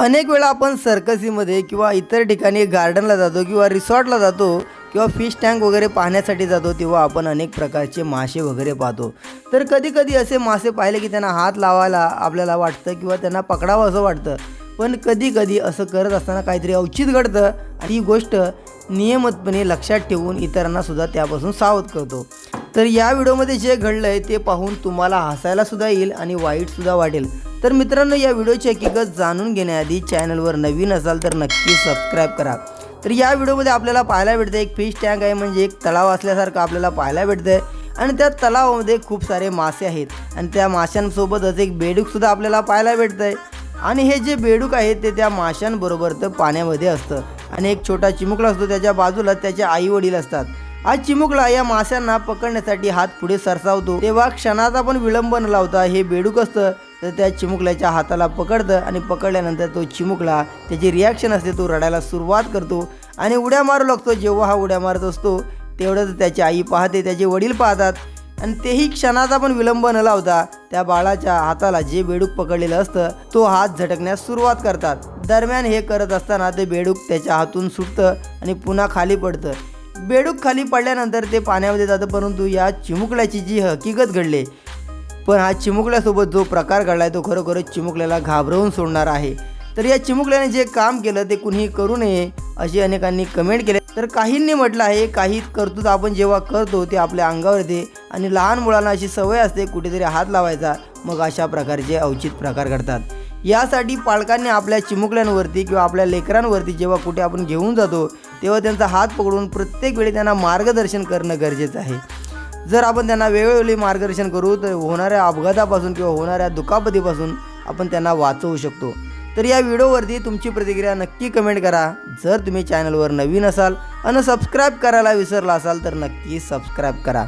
अनेक वेळा आपण सर्कसीमध्ये किंवा इतर ठिकाणी गार्डनला जातो किंवा रिसॉर्टला जातो किंवा फिश टँक वगैरे पाहण्यासाठी जातो तेव्हा आपण अनेक प्रकारचे मासे वगैरे पाहतो. तर कधी कधी असे मासे पाहिले की त्यांना हात लावायला आपल्याला वाटतं किंवा त्यांना पकडावं असं वाटतं. पण कधी कधी असं करत असताना काहीतरी अवचित घडतं आणि ही गोष्ट नियमितपणे लक्षात ठेवून इतरांनासुद्धा त्यापासून सावध करतो. तर या व्हिडिओमध्ये जे घडलं आहे ते पाहून तुम्हाला हसायलासुद्धा येईल आणि वाईटसुद्धा वाटेल. तर मित्रांनो या व्हिडिओची हकीकत जाणून घेण्याआधी चॅनलवर नवीन असाल तर नक्की सबस्क्राईब करा. तर या व्हिडिओमध्ये आपल्याला पाहायला भेटतं एक फिश टँक आहे म्हणजे एक तलाव असल्यासारखं आपल्याला पाहायला भेटतं आहे आणि त्या तलावामध्ये खूप सारे मासे आहेत. आणि त्या माशांसोबतच एक बेडूकसुद्धा आपल्याला पाहायला भेटतं आहे आणि हे जे बेडूक आहे ते त्या माशांबरोबर तर पाण्यामध्ये असतं. आणि एक छोटा चिमुकला असतो त्याच्या बाजूला त्याचे आई वडील असतात. आज चिमुकला या माशांना पकडण्यासाठी हात पुढे सरसावतो. तेव्हा क्षणाचा पण विलंब न लावता हे बेडूक असतं तर त्या चिमुकल्याच्या हाताला पकडतं आणि पकडल्यानंतर तो चिमुकला त्याची रिॲक्शन असते तो रडायला सुरुवात करतो आणि उड्या मारू लागतो. जेव्हा हा उड्या मारत असतो तेवढंच त्याची आई पाहते त्याचे वडील पाहतात आणि तेही क्षणाचा पण विलंब न लावता त्या बाळाच्या हाताला जे बेडूक पकडलेलं असतं तो हात झटकण्यास सुरुवात करतात. दरम्यान हे करत असताना ते बेडूक त्याच्या हातून सुटतं आणि पुन्हा खाली पडतं. बेडूक खाली पडल्यानंतर ते पाण्यामध्ये जातं परंतु या चिमुकल्याची जी हकीकत घडली पण हा चिमुकल्यासोबत जो प्रकार घडलाय तो खरोखरच चिमुकल्याला घाबरवून सोडणार आहे. तर या चिमुकल्याने जे काम केलं ते कुणीही करू नये अशी अनेकांनी कमेंट केले. तर काहींनी म्हटलं आहे काही कर्तृत्व आपण जेव्हा करतो ते आपल्या अंगावर येते आणि लहान मुलांना अशी सवय असते कुठेतरी हात लावायचा. मग अशा प्रकारचे अवचित प्रकार घडतात. यासाठी पालकांनी आपल्या चिमुकल्यांवरती किंवा आपल्या लेकरांवरती जेव्हा कुठे आपण घेऊन जातो तेव्हा त्यांचा हात पकडून प्रत्येक वेळी त्यांना मार्गदर्शन करणं गरजेचं आहे. जर आपण त्यांना वेळोवेळी मार्गदर्शन करू तर होणाऱ्या अपघातापासून किंवा होणाऱ्या दुखापतीपासून आपण त्यांना वाचवू शकतो. तर या व्हिडिओवरती तुमची प्रतिक्रिया नक्की कमेंट करा. जर तुम्ही चॅनलवर नवीन असाल आणि सबस्क्राईब करायला विसरला असाल तर नक्की सबस्क्राईब करा.